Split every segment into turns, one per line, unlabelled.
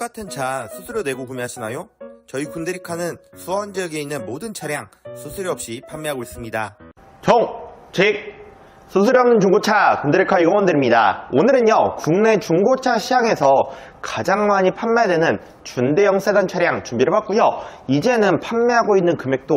똑같은 차 수수료 내고 구매하시나요? 저희 군데리카는 수원 지역에 있는 모든 차량 수수료 없이 판매하고 있습니다.
정 직 수수료 없는 중고차 군데리카 이공원들입니다. 오늘은요 국내 중고차 시장에서 가장 많이 판매되는 준대형 세단 차량 준비를 해봤고요. 이제는 판매하고 있는 금액도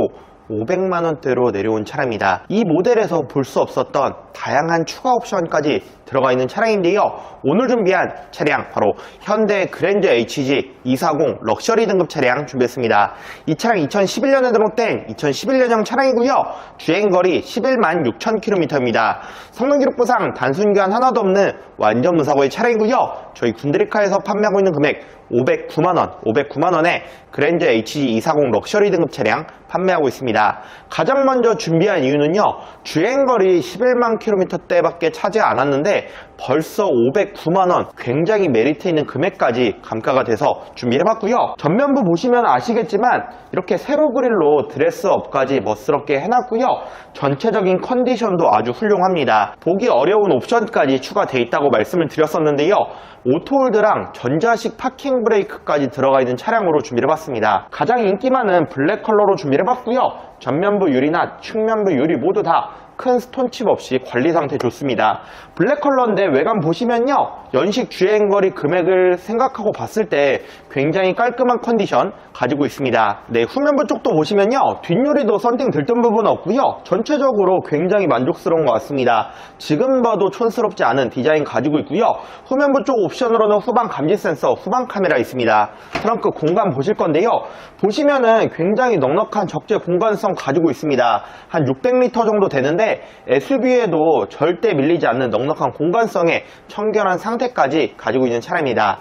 500만 원대로 내려온 차량입니다. 이 모델에서 볼 수 없었던 다양한 추가 옵션까지 들어가 있는 차량인데요. 오늘 준비한 차량 바로 현대 그랜저 HG 240 럭셔리 등급 차량 준비했습니다. 이 차량 2011년에 등록된 2011년형 차량이고요. 주행거리 11만 6천 킬로미터입니다. 성능 기록부상 단순 교환 하나도 없는 완전 무사고의 차량이고요. 저희 군드리카에서 판매하고 있는 금액 509만 원, 509만 원에 그랜저 HG 240 럭셔리 등급 차량 판매하고 있습니다. 가장 먼저 준비한 이유는요, 주행거리 11만 킬로미터대밖에 차지 않았는데 벌써 509만원, 굉장히 메리트 있는 금액까지 감가가 돼서 준비를 해봤고요. 전면부 보시면 아시겠지만 이렇게 세로 그릴로 드레스업까지 멋스럽게 해놨고요. 전체적인 컨디션도 아주 훌륭합니다. 보기 어려운 옵션까지 추가되어 있다고 말씀을 드렸었는데요. 오토홀드랑 전자식 파킹 브레이크까지 들어가 있는 차량으로 준비를 해봤습니다. 가장 인기 많은 블랙 컬러로 준비를 해봤고요. 전면부 유리나 측면부 유리 모두 다 큰 스톤칩 없이 관리 상태 좋습니다. 블랙 컬러인데 외관 보시면요. 연식 주행거리 금액을 생각하고 봤을 때 굉장히 깔끔한 컨디션 가지고 있습니다. 네, 후면부 쪽도 보시면요. 뒷유리도 썬팅 들뜬 부분 없고요. 전체적으로 굉장히 만족스러운 것 같습니다. 지금 봐도 촌스럽지 않은 디자인 가지고 있고요. 후면부 쪽 옵션으로는 후방 감지 센서, 후방 카메라 있습니다. 트렁크 공간 보실 건데요. 보시면은 굉장히 넉넉한 적재 공간성 가지고 있습니다. 한 600리터 정도 되는데 SUV에도 절대 밀리지 않는 넉넉한 공간성의 청결한 상태까지 가지고 있는 차량입니다.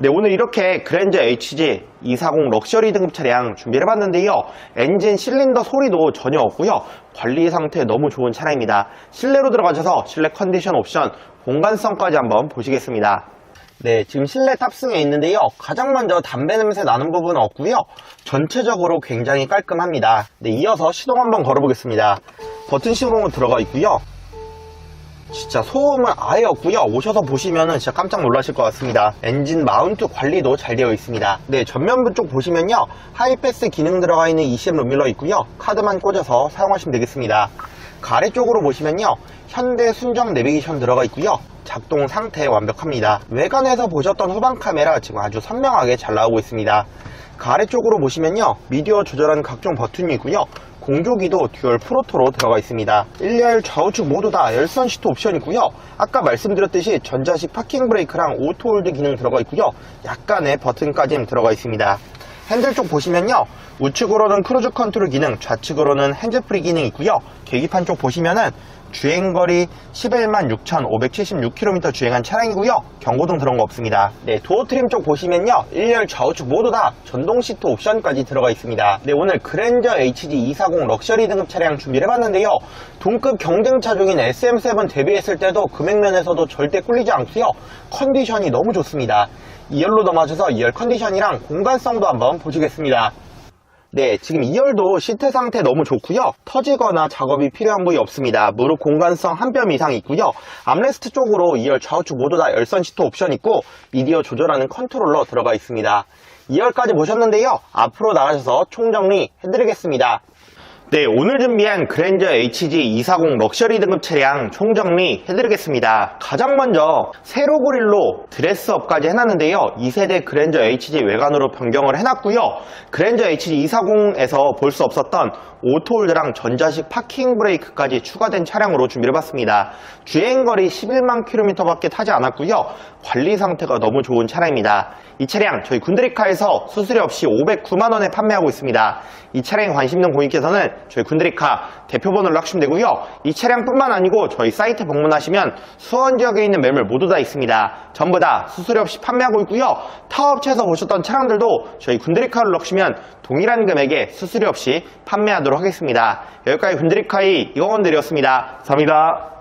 네, 오늘 이렇게 그랜저 HG 240 럭셔리 등급 차량 준비를 해봤는데요. 엔진 실린더 소리도 전혀 없고요. 관리 상태 너무 좋은 차량입니다. 실내로 들어가셔서 실내 컨디션 옵션, 공간성까지 한번 보시겠습니다. 네, 지금 실내 탑승에 있는데요. 가장 먼저 담배 냄새 나는 부분은 없고요. 전체적으로 굉장히 깔끔합니다. 네, 이어서 시동 한번 걸어보겠습니다. 버튼 시동으로 들어가 있고요. 진짜 소음은 아예 없고요. 오셔서 보시면은 진짜 깜짝 놀라실 것 같습니다. 엔진 마운트 관리도 잘 되어 있습니다. 네, 전면부 쪽 보시면요. 하이패스 기능 들어가 있는 ECM 룸밀러 있고요. 카드만 꽂아서 사용하시면 되겠습니다. 가래 쪽으로 보시면요. 현대 순정 내비게이션 들어가 있고요. 작동 상태 완벽합니다. 외관에서 보셨던 후방 카메라 지금 아주 선명하게 잘 나오고 있습니다. 가래 쪽으로 보시면요. 미디어 조절하는 각종 버튼이 있고요. 공조기도 듀얼 프로토로 들어가 있습니다. 1열 좌우측 모두 다 열선 시트 옵션이고요. 아까 말씀드렸듯이 전자식 파킹 브레이크랑 오토홀드 기능 들어가 있고요. 약간의 버튼까지 들어가 있습니다. 핸들 쪽 보시면요. 우측으로는 크루즈 컨트롤 기능, 좌측으로는 핸즈프리 기능 있고요. 계기판 쪽 보시면은 주행거리 11만 6,576km 주행한 차량이고요. 경고등 들어온 거 없습니다. 네, 도어 트림 쪽 보시면요. 1열 좌우측 모두 다 전동 시트 옵션까지 들어가 있습니다. 네, 오늘 그랜저 HG 240 럭셔리 등급 차량 준비를 해봤는데요. 동급 경쟁차 중인 SM7 대비했을 때도 금액면에서도 절대 꿀리지 않고요. 컨디션이 너무 좋습니다. 2열로 넘어져서 2열 컨디션이랑 공간성도 한번 보시겠습니다. 네, 지금 2열도 시트 상태 너무 좋고요. 터지거나 작업이 필요한 부위 없습니다. 무릎 공간성 한 뼘 이상 있고요. 암레스트 쪽으로 2열 좌우측 모두 다 열선 시트 옵션 있고 미디어 조절하는 컨트롤러 들어가 있습니다. 2열까지 보셨는데요. 앞으로 나가셔서 총정리 해드리겠습니다. 네, 오늘 준비한 그랜저 HG 240 럭셔리 등급 차량 총정리 해드리겠습니다. 가장 먼저 세로 그릴로 드레스업까지 해놨는데요. 2세대 그랜저 HG 외관으로 변경을 해놨고요. 그랜저 HG 240에서 볼 수 없었던 오토홀드랑 전자식 파킹 브레이크까지 추가된 차량으로 준비를 해봤습니다. 주행거리 11만 킬로미터밖에 타지 않았고요. 관리 상태가 너무 좋은 차량입니다. 이 차량 저희 군드리카에서 수수료 없이 509만 원에 판매하고 있습니다. 이 차량에 관심 있는 고객께서는 저희 군드리카 대표번호를 하시면 되고요. 이 차량뿐만 아니고 저희 사이트 방문하시면 수원 지역에 있는 매물 모두 다 있습니다. 전부 다 수수료 없이 판매하고 있고요. 타 업체에서 보셨던 차량들도 저희 군드리카를 넣으시면 동일한 금액에 수수료 없이 판매하도록 하겠습니다. 여기까지 군드리카의 이공원들이었습니다. 감사합니다.